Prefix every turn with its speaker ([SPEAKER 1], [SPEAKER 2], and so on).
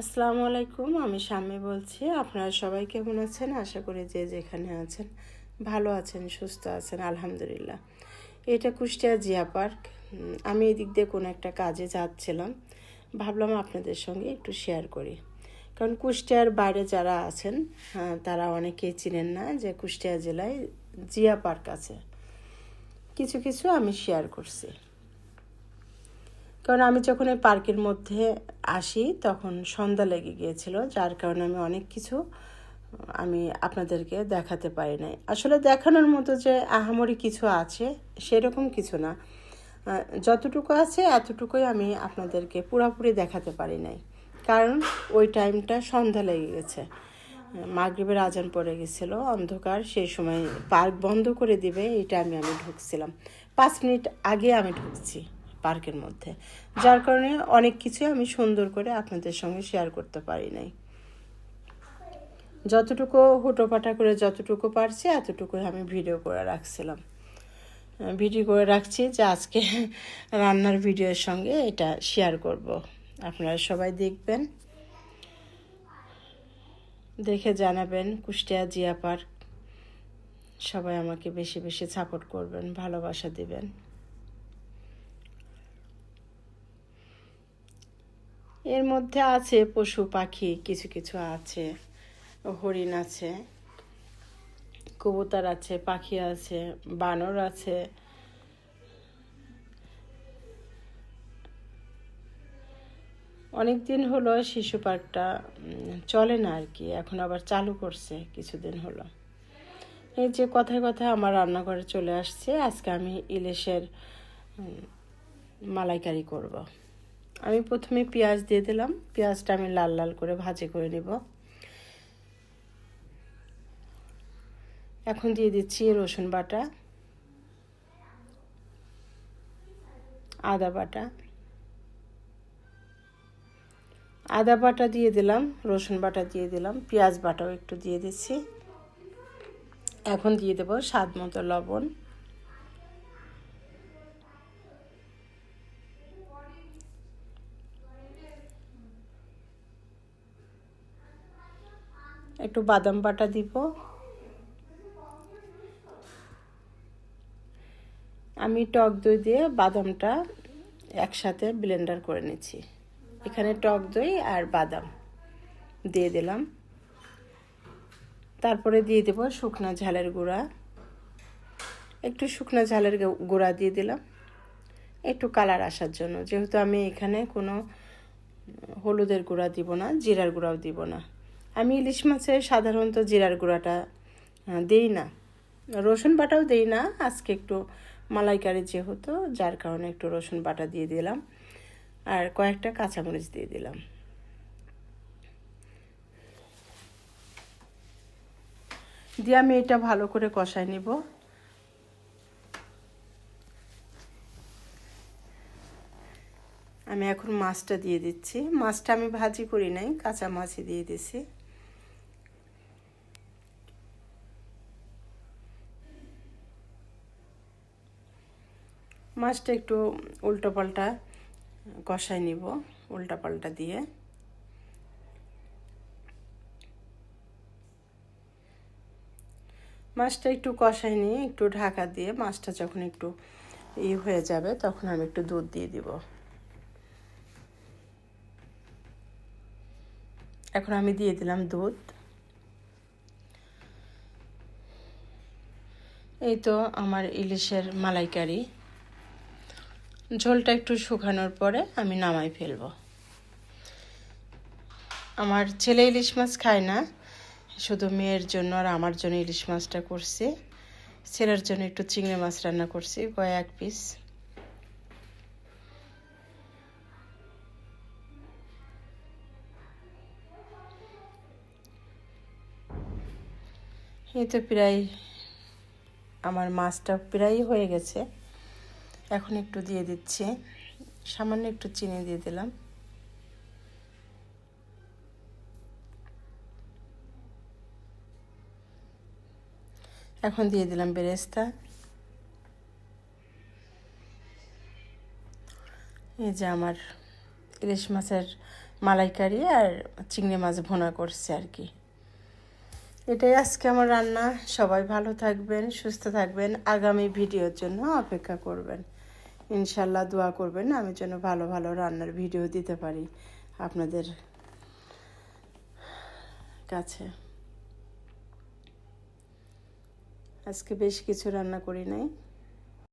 [SPEAKER 1] আসসালামু আলাইকুম আমি স্বামী বলছি। আপনারা সবাই কেমন আছেন? আশা করি যে যেখানে আছেন ভালো আছেন সুস্থ আছেন আলহামদুলিল্লাহ। এটা কুষ্টিয়া জিয়া পার্ক। আমি এদিক দিয়ে কোনো একটা কাজে যাচ্ছিলাম। ভাবলাম আপনাদের সঙ্গে একটু শেয়ার করি। কারণ কুষ্টিয়ার বাইরে যারা আছেন হ্যাঁ, তারা অনেকেই চিনেন না যে কুষ্টিয়া জেলায় জিয়া পার্ক আছে। কিছু কিছু আমি শেয়ার করছি। কারণ আমি যখন এই পার্কের মধ্যে আসি, তখন সন্ধ্যা লেগে গিয়েছিল, যার কারণে আমি অনেক কিছু আমি আপনাদেরকে দেখাতে পারি নাই। আসলে দেখানোর মতো যে আহামরি কিছু আছে, সেরকম কিছু না। যতটুকু আছে, এতটুকুই আমি আপনাদেরকে পুরোপুরি দেখাতে পারি নাই। কারণ ওই টাইমটা সন্ধ্যা লেগে গেছে। মাগরিবের আজান পড়ে গেছিল, অন্ধকার, সেই সময় পার্ক বন্ধ করে দিবে, এই টাইমে আমি ঢুকছিলাম। পাঁচ মিনিট আগে আমি ঢুকছি। পার্কের মধ্যে। যার কারণে অনেক কিছুই আমি সুন্দর করে আপনাদের সঙ্গে শেয়ার করতে পারি নাই। যতটুকু হুটোপাটা করে যতটুকু পারছি এতটুকু আমি ভিডিও করে রাখছিলাম। ভিডিও করে রাখছি যে আজকে রান্নার ভিডিওর সঙ্গে এটা শেয়ার করব। আপনারা সবাই দেখবেন। দেখে জানাবেন কুষ্টিয়া জিয়া পার্ক। সবাই আমাকে বেশি বেশি সাপোর্ট করবেন, ভালোবাসা দিবেন। এর মধ্যে আছে পশু পাখি, কিছু কিছু আছে, হরিণ আছে, কবুতর আছে, পাখি আছে, বানর আছে অনেক দিন হলো শিশু পার্কটা চলে না আর কি, এখন আবার চালু করছে, কিছুদিন হলো এই যে কথায় কথায় আমার রান্নাঘরে চলে আসছে, আজকে আমি ইলিশের মালাইকারি করব। আমি প্রথমে পেঁয়াজ দিয়ে দিলাম। পেঁয়াজটা আমি লাল লাল করে ভাজি করে নেব। এখন দিয়ে দিচ্ছি রসুন বাটা, আদা বাটা। আদা বাটা দিয়ে দিলাম, রসুন বাটা দিয়ে দিলাম, পেঁয়াজ বাটাও একটু দিয়ে দিচ্ছি। এখন দিয়ে দেবো স্বাদ মতো লবণ। একটু বাদাম বাটা দিব। আমি টক দই দিয়ে বাদামটা একসাথে ব্লেন্ডার করে নিচ্ছি। এখানে টক দই আর বাদাম দিয়ে দিলাম। তারপরে দিয়ে দেব শুকনা ঝালের গুঁড়া। একটু শুকনা ঝালের গুঁড়া দিয়ে দিলাম। একটু কালার আসার জন্য। যেহেতু আমি এখানে কোনো, হলুদের গুঁড়া দিব না, জিরার গুঁড়াও দিব না। আমি ইলিশ মাছে সাধারণত জিরার গুঁড়াটা দেই না। রসুন বাটাও দেই না, আজকে একটু মালাইকারি যেহেতু, যার কারণে একটু রসুন বাটা দিয়ে দিলাম। আর কয়েকটা কাঁচামরিচ দিয়ে দিলাম। দিয়ে আমি এটা ভালো করে কষাই নিব। আমি এখন মাছটা দিয়ে দিচ্ছি। মাছটা আমি ভাজি করি নাই, কাঁচা মাছই দিয়ে দিছি। মাছটা একটু উল্টো পাল্টা কষাই নিব, উল্টা পাল্টা দিয়ে। মাছটা একটু কষাই নিয়ে একটু ঢাকা দিয়ে মাছটা যখন একটু ই হয়ে যাবে, তখন আমি একটু দুধ দিয়ে দিব। এখন আমি দিয়ে দিলাম দুধ। এই তো আমার ইলিশের মালাইকারি। ঝোলটা একটু শুকানোর পরে আমি নামাই ফেলব। আমার ছেলে ইলিশ মাছ খায় না, শুধু মেয়ের জন্য আর আমার জন্য ইলিশ মাছটা করছি। ছেলের জন্য একটু চিংড়ি মাছ রান্না করছি কয়েক পিস এই তো প্রায় আমার মাছটা প্রায় হয়ে গেছে। এখন একটু দিয়ে দিচ্ছি। সামান্য একটু চিনি দিয়ে দিলাম। এখন দিয়ে দিলাম বেরেস্তা। এই যে আমার ইলিশ মাছের মালাইকারি আর চিংড়ি মাছ ভোনা করছে আর কি। এটাই আজকে আমার রান্না। সবাই ভালো থাকবেন, সুস্থ থাকবেন। আগামী ভিডিওর জন্য অপেক্ষা করবেন। ইনশাল্লাহ দোয়া করবেন, আমি যেন ভালো ভালো রান্নার ভিডিও দিতে পারি আপনাদের কাছে। আজকে বেশ কিছু রান্না করি নাই।